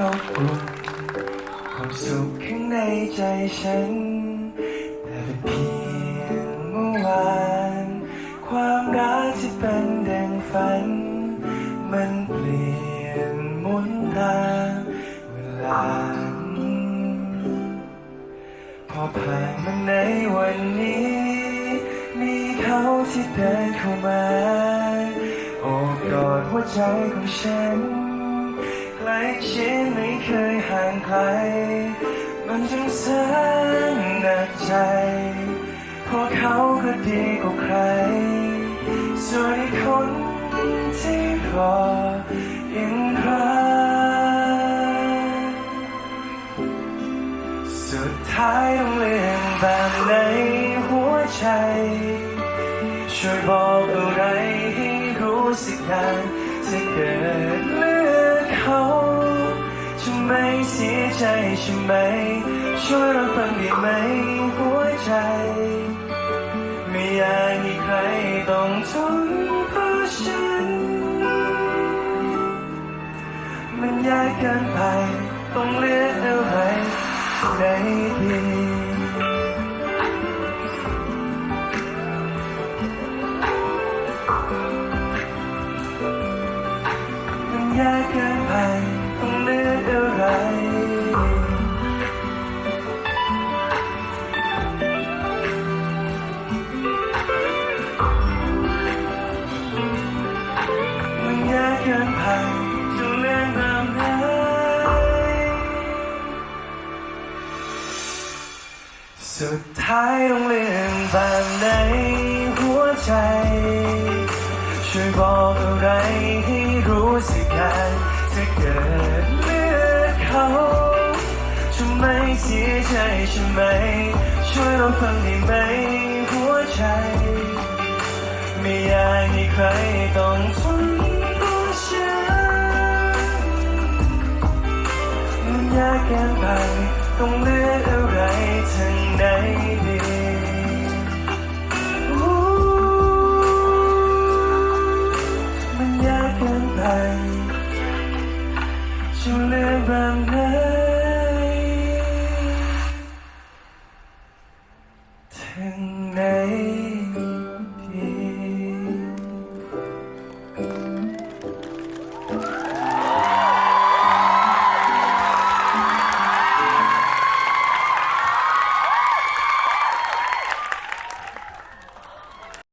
อบอุ่นความสุขข้างในใจฉันแต่เป็นเพียงเมื่อวาน ความรักที่เป็นดังฝัน มันเปลี่ยนหมุนตามเวลา พอผ่านมาในวันนี้ มีเขาที่เดินเข้ามา โอบกอดหัวใจของฉัน กล้ชิดไม่เคยห่างไกล มันจึงแสนหนักใจ เพราะเขาก็ดีกว่าใคร ส่วนคนที่รอยังรักสุดท้ายต้องเลือกแบบในหัวใจ ช่วยบอกอะไรให้รู้สึกได้ถ้าเกิดเลือกเขาจะไม่เสียใจใช่ไหม ช่วยรับฟังได้ไหมหัวใจ ไม่อยากให้ใครต้องทนเพราะฉัน มันยากเกินไป ต้องเลือกอะไรใน ยากเกินไปต้องเลือกอะไรมันยากเกินไปจะเลือกแบบไหนสุดท้ายต้องเลือกแบบไหนหัวใจ ช่วยบอกอะไร สึกกันถ้าเกิดเลือกเขาจะไม่เสียใจใช่ไหม ช่วยลองฟังได้ไหมหัวใจ ไม่อยากให้ใครต้องทนเพราะฉันมันยากเกินไปต้องเลือกอะไรทางไหนดี บ้างไหมถึนดี